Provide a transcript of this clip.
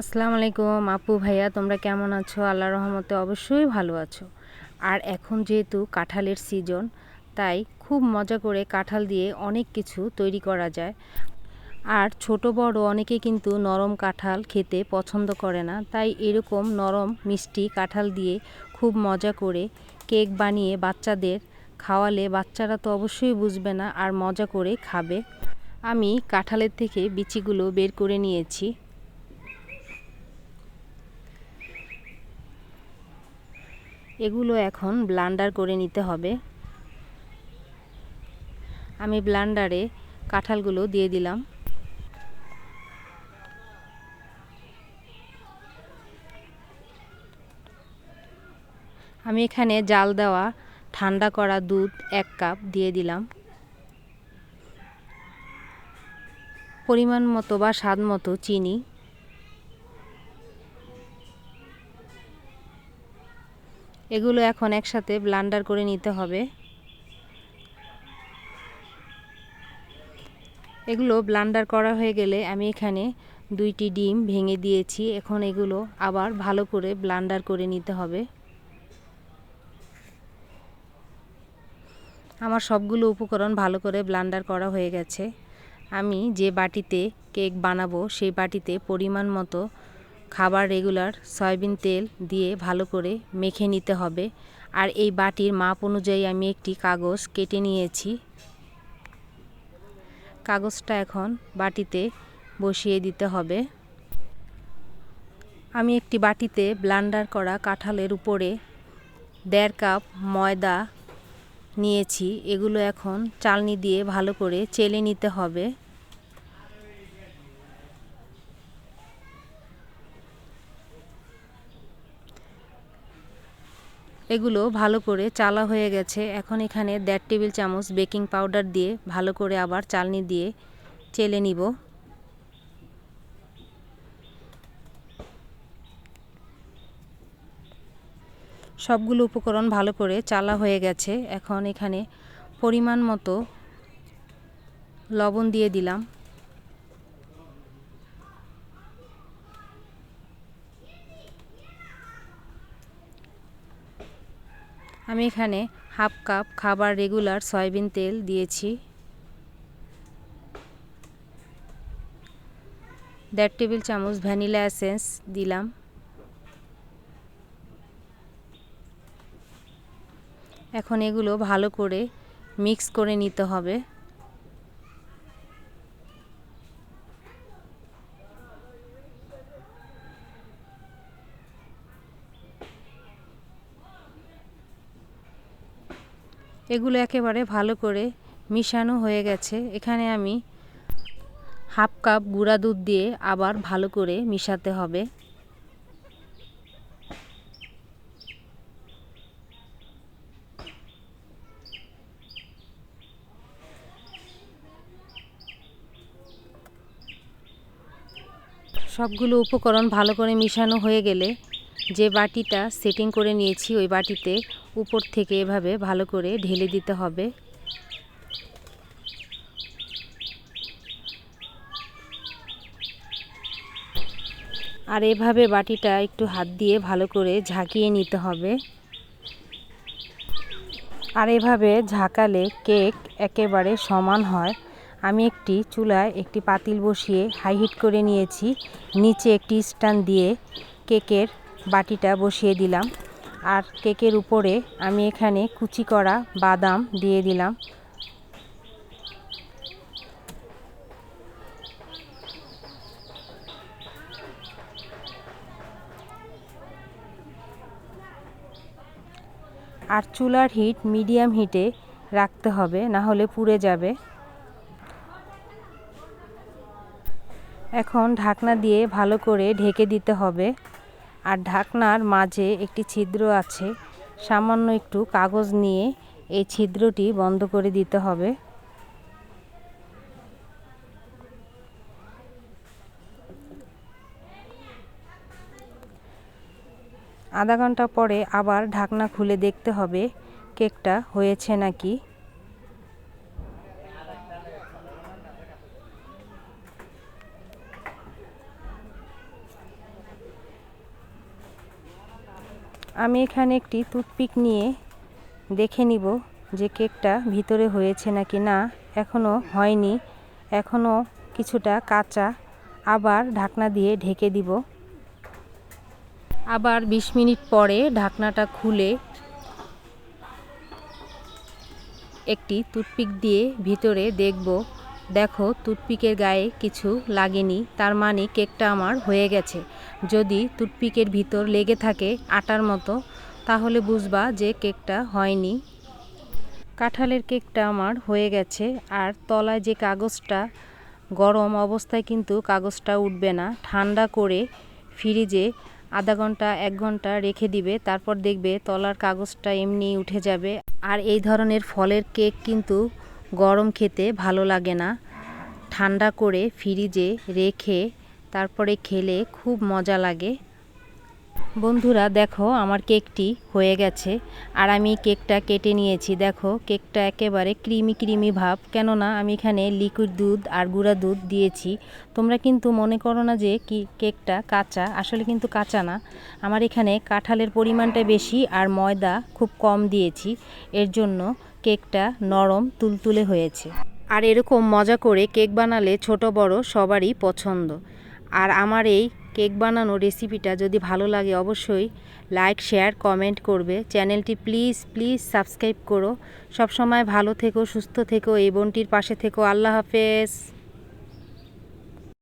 আসসালামু আলাইকুম আপু, ভাইয়া, তোমরা কেমন আছো? আল্লাহ রহমতে অবশ্যই ভালো আছো। আর এখন যেহেতু কাঁঠালের সিজন তাই খুব মজা করে কাঁঠাল দিয়ে অনেক কিছু তৈরি করা যায়। আর ছোট বড় অনেকে কিন্তু নরম কাঁঠাল খেতে পছন্দ করে না, তাই এরকম নরম, মিষ্টি কাঁঠাল দিয়ে খুব মজা করে কেক বানিয়ে বাচ্চাদের খাওয়ালে বাচ্চারা তো অবশ্যই বুঝবে না আর মজা করে খাবে। আমি কাঁঠালের থেকে বিচিগুলো বের করে নিয়েছি। এগুলো এখন ব্লান্ডার করে নিতে হবে। আমি ব্লান্ডারে কাঁঠালগুলো দিয়ে দিলাম। আমি এখানে জাল দেওয়া ঠান্ডা করা দুধ এক কাপ দিয়ে দিলাম। পরিমাণ মতো বা স্বাদ মতো চিনি এগুলো এখন একসাথে ব্লান্ডার করে নিতে হবে। এগুলো ব্লান্ডার করা হয়ে গেলে আমি এখানে দুইটি ডিম ভেঙে দিয়েছি। এখন এগুলো আবার ভালো করে ব্লান্ডার করে নিতে হবে। আমার সবগুলো উপকরণ ভালো করে ব্লান্ডার করা হয়ে গেছে। আমি যে বাটিতে কেক বানাবো সেই বাটিতে পরিমাণ মতো খাবার রেগুলার সয়াবিন তেল দিয়ে ভালো করে মেখে নিতে হবে। আর এই বাটির মাপ অনুযায়ী আমি একটি কাগজ কেটে নিয়েছি। কাগজটা এখন বাটিতে বসিয়ে দিতে হবে। আমি একটি বাটিতে ব্লান্ডার করা কাঁঠালের উপরে দেড় কাপ ময়দা নিয়েছি। এগুলো এখন চালনি দিয়ে ভালো করে চেলে নিতে হবে। এগুলো ভালো করে চালা হয়ে গেছে। এখন এখানে দেড় টেবিল চামচ বেকিং পাউডার দিয়ে ভালো করে আবার চালনি দিয়ে চেলে নিব। সবগুলো উপকরণ ভালো করে চালা হয়ে গেছে। এখন এখানে পরিমাণ মতো লবণ দিয়ে দিলাম। আমি এখানে হাফ কাপ খাবার রেগুলার সয়াবিন তেল দিয়েছি। দেড় টেবিল চামচ ভ্যানিলা এসেন্স দিলাম। এখন এগুলো ভালো করে মিক্স করে নিতে হবে। এগুলো একেবারে ভালো করে মিশানো হয়ে গেছে। এখানে আমি হাফ কাপ গুঁড়া দুধ দিয়ে আবার ভালো করে মিশাতে হবে। সবগুলো উপকরণ ভালো করে মিশানো হয়ে গেলে যে বাটিটা সেটিং করে নিয়েছি, ওই বাটিতে উপর থেকে এভাবে ভালো করে ঢেলে দিতে হবে। আর এভাবে বাটিটা একটু হাত দিয়ে ভালো করে ঝাঁকিয়ে নিতে হবে। আর এভাবে ঝাঁকালে কেক একেবারে সমান হয়। আমি একটি চুলায় একটি পাতিল বসিয়ে হাই হিট করে নিয়েছি। নিচে একটি স্ট্যান্ড দিয়ে কেকের বাটিটা বসিয়ে দিলাম। আর কেকের উপরে আমি এখানে কুচি করা বাদাম দিয়ে দিলাম। আর চুলার হিট মিডিয়াম হিটে রাখতে হবে, না হলে পুড়ে যাবে। এখন ঢাকনা দিয়ে ভালো করে ঢেকে দিতে হবে। আর ঢাকনার মাঝে একটি ছিদ্র আছে। সামান্য একটু কাগজ নিয়ে এই ছিদ্রটি বন্ধ করে দিতে হবে। আধা ঘণ্টা পরে আবার ঢাকনা খুলে দেখতে হবে, কেকটা হয়েছে নাকি। আমি এখানে একটি টুথপিক নিয়ে দেখে নিব যে কেকটা ভিতরে হয়েছে নাকি না। এখনও হয়নি। এখনও কিছুটা কাঁচা। আবার ঢাকনা দিয়ে ঢেকে দিব। আবার ২০ মিনিট পরে ঢাকনাটা খুলে একটি টুথপিক দিয়ে ভিতরে দেখব দেখো, টুথপিকের গায়ে কিছু লাগেনি, তার মানে কেকটা আমার হয়ে গেছে। যদি টুথপিকের ভিতর লেগে থাকে আটার মতো, তাহলে বুঝবা যে কেকটা হয়নি। কাঁঠালের কেকটা আমার হয়ে গেছে, আর তলায় যে কাগজটা গরম অবস্থায় কিন্তু কাগজটা উঠবে না, ঠান্ডা করে ফ্রিজে আধা ঘণ্টা, এক ঘণ্টা রেখে দিবে, তারপর দেখবে তলার কাগজটা এমনি উঠে যাবে। আর এই ধরনের ফলের কেক কিন্তু গরম খেতে ভালো লাগে না। ঠান্ডা করে ফ্রিজে রেখে তারপরে খেলে খুব মজা লাগে। বন্ধুরা, দেখো আমার কেকটি হয়ে গেছে আর আমি কেকটা কেটে নিয়েছি। দেখো, কেকটা একেবারে ক্রিমি ক্রিমি ভাব। কেননা, আমি এখানে লিকুইড দুধ আর গুঁড়া দুধ দিয়েছি। তোমরা কিন্তু মনে করো না যে কি কেকটা কাঁচা। আসলে কিন্তু কাঁচা না। আমার এখানে কাঁঠালের পরিমাণটা বেশি আর ময়দা খুব কম দিয়েছি। এর জন্য কেকটা নরম, তুলতুলে হয়েছে। আর এরকম মজা করে কেক বানালে ছোট বড় সবারই পছন্দ। আর আমার এই কেক বানানো রেসিপিটা যদি ভালো লাগে অবশ্যই লাইক, শেয়ার, কমেন্ট করবে। চ্যানেলটি প্লিজ প্লিজ সাবস্ক্রাইব করো। সবসময় ভালো থেকো, সুস্থ থেকো, এই বোনটির পাশে থেকো। আল্লাহ হাফেজ।